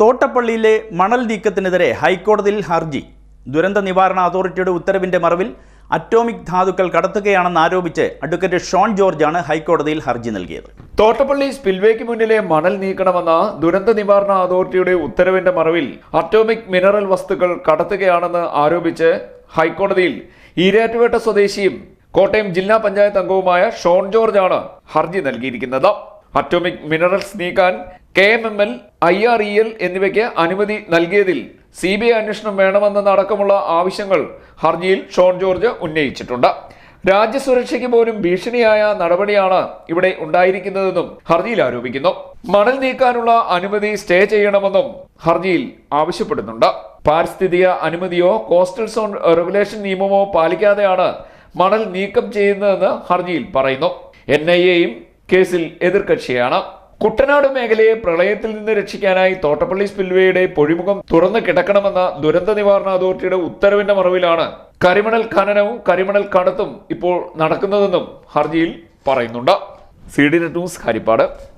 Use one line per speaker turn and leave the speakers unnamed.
തോട്ടപ്പള്ളിയിലെ മണൽ നീക്കത്തിനെതിരെ ഹൈക്കോടതിയിൽ ഹർജി. ദുരന്ത നിവാരണ അതോറിറ്റിയുടെ ഉത്തരവിന്റെ മറവിൽ അറ്റോമിക് ധാതുക്കൾ കടത്തുകയാണെന്ന് ആരോപിച്ച് അഡ്വക്കേറ്റ് ഷോൺ ജോർജാണ് ഹൈക്കോടതിയിൽ ഹർജി നൽകിയത്.
തോട്ടപ്പള്ളി സ്പിൽവേക്ക് മുന്നിലെ മണൽ നീക്കണമെന്ന ദുരന്ത നിവാരണ അതോറിറ്റിയുടെ ഉത്തരവിന്റെ മറവിൽ അറ്റോമിക് മിനറൽ വസ്തുക്കൾ കടത്തുകയാണെന്ന് ആരോപിച്ച് ഹൈക്കോടതിയിൽ ഈരാറ്റുപേട്ട സ്വദേശിയും കോട്ടയം ജില്ലാ പഞ്ചായത്ത് അംഗവുമായ ഷോൺ ജോർജ് ആണ് ഹർജി നൽകിയിരിക്കുന്നത്. അറ്റോമിക് മിനറൽസ് നീക്കാൻ K M M L I R E L എന്നിവയ്ക്ക് അനുമതി നൽകിയതിൽ സി ബി ഐ അന്വേഷണം വേണമെന്നതടക്കമുള്ള ആവശ്യങ്ങൾ ഹർജിയിൽ ഷോൺ ജോർജ് ഉന്നയിച്ചിട്ടുണ്ട്. രാജ്യസുരക്ഷയ്ക്ക് പോലും ഭീഷണിയായ നടപടിയാണ് ഇവിടെ ഉണ്ടായിരിക്കുന്നതെന്നും ഹർജിയിൽ ആരോപിക്കുന്നു. മണൽ നീക്കാനുള്ള അനുമതി സ്റ്റേ ചെയ്യണമെന്നും ഹർജിയിൽ ആവശ്യപ്പെടുന്നുണ്ട്. പാരിസ്ഥിതിക അനുമതിയോ കോസ്റ്റൽ സോൺ റെഗുലേഷൻ നിയമമോ പാലിക്കാതെയാണ് മണൽ നീക്കം ചെയ്യുന്നതെന്ന് ഹർജിയിൽ പറയുന്നു. എൻ ഐ എയും കേസിൽ എതിർകക്ഷിയാണ്. കുട്ടനാട് മേഖലയെ പ്രളയത്തിൽ നിന്ന് രക്ഷിക്കാനായി തോട്ടപ്പള്ളി സ്പിൽവേയുടെ പൊഴിമുഖം തുറന്നു കിടക്കണമെന്ന ദുരന്ത നിവാരണ അതോറിറ്റിയുടെ ഉത്തരവിന്റെ മറവിലാണ് കരിമണൽ ഖനനവും കരിമണൽ കടത്തും ഇപ്പോൾ നടക്കുന്നതെന്നും ഹർജിയിൽ പറയുന്നുണ്ട്. C D net news Harippad.